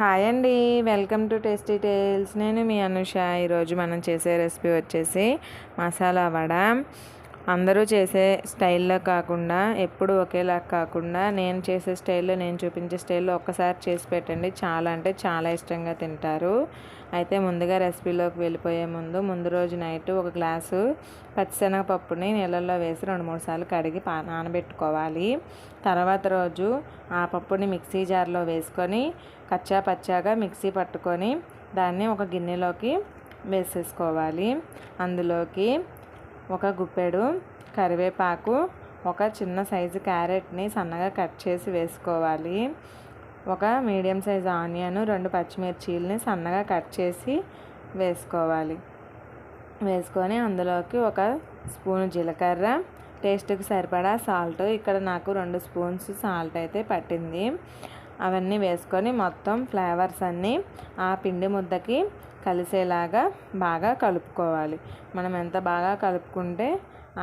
Hi అండి. Welcome to tasty tales. నేను మీ అనుష. ఈరోజు మనం చేసే రెసిపీ వచ్చేసి మసాలా వడ. అందరూ చేసే స్టైల్లో కాకుండా ఎప్పుడు ఒకేలా కాకుండా నేను చేసే స్టైల్లో నేను చూపించే స్టైల్లో ఒక్కసారి చేసి పెట్టండి. చాలా అంటే చాలా ఇష్టంగా తింటారు. అయితే ముందుగా రెసిపీలోకి వెళ్ళిపోయే ముందు ముందు రోజు నైట్ ఒక గ్లాసు పచ్చిశనగపప్పుని నీళ్ళల్లో వేసి రెండు మూడు సార్లు కడిగి పా నానబెట్టుకోవాలి. తర్వాత రోజు ఆ పప్పుని మిక్సీ జార్లో వేసుకొని కచ్చా పచ్చాగా మిక్సీ పట్టుకొని దాన్ని ఒక గిన్నెలోకి వేసేసుకోవాలి. అందులోకి ఒక గుప్పెడు కరివేపాకు ఒక చిన్న సైజు క్యారెట్ని సన్నగా కట్ చేసి వేసుకోవాలి. ఒక మీడియం సైజు ఆనియన్ రెండు పచ్చిమిర్చీలని సన్నగా కట్ చేసి వేసుకోవాలి. వేసుకొని అందులోకి ఒక స్పూన్ జీలకర్ర టేస్ట్కి సరిపడా సాల్ట్. ఇక్కడ నాకు రెండు స్పూన్స్ సాల్ట్ అయితే పట్టింది. అవన్నీ వేసుకొని మొత్తం ఫ్లేవర్స్ అన్నీ ఆ పిండి ముద్దకి కలిసేలాగా బాగా కలుపుకోవాలి. మనం ఎంత బాగా కలుపుకుంటే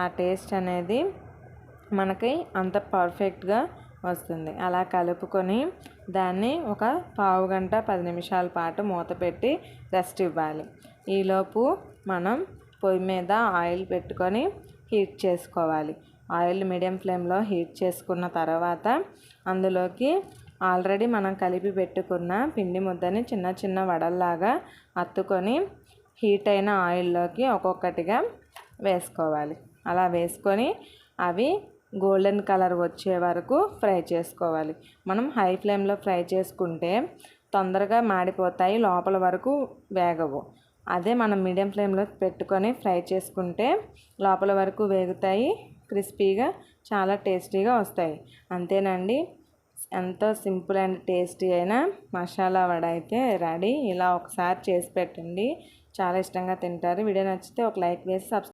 ఆ టేస్ట్ అనేది మనకి అంత పర్ఫెక్ట్గా వస్తుంది. అలా కలుపుకొని దాన్ని ఒక పావు గంట పది నిమిషాల పాటు మూత పెట్టి రెస్ట్ ఇవ్వాలి. ఈలోపు మనం పొయ్యి మీద ఆయిల్ పెట్టుకొని హీట్ చేసుకోవాలి. ఆయిల్ మీడియం ఫ్లేమ్లో హీట్ చేసుకున్న తర్వాత అందులోకి ఆల్రెడీ మనం కలిపి పెట్టుకున్న పిండి ముద్దని చిన్న చిన్న వడల్లాగా అత్తుకొని హీట్ అయిన ఆయిల్లోకి ఒక్కొక్కటిగా వేసుకోవాలి. అలా వేసుకొని అవి గోల్డెన్ కలర్ వచ్చే వరకు ఫ్రై చేసుకోవాలి. మనం హై ఫ్లేమ్లో ఫ్రై చేసుకుంటే తొందరగా మాడిపోతాయి లోపల వరకు వేగవు. అదే మనం మీడియం ఫ్లేమ్లో పెట్టుకొని ఫ్రై చేసుకుంటే లోపల వరకు వేగుతాయి క్రిస్పీగా చాలా టేస్టీగా వస్తాయి. అంతేనండి. ఎంతో సింపుల్ అండ్ టేస్టీ అయిన మసాలా వడ అయితే రెడీ. ఇలా ఒకసారి చేసి పెట్టండి. చాలా ఇష్టంగా తింటారు. వీడియో నచ్చితే ఒక లైక్ వేసి సబ్స్క్రైబ్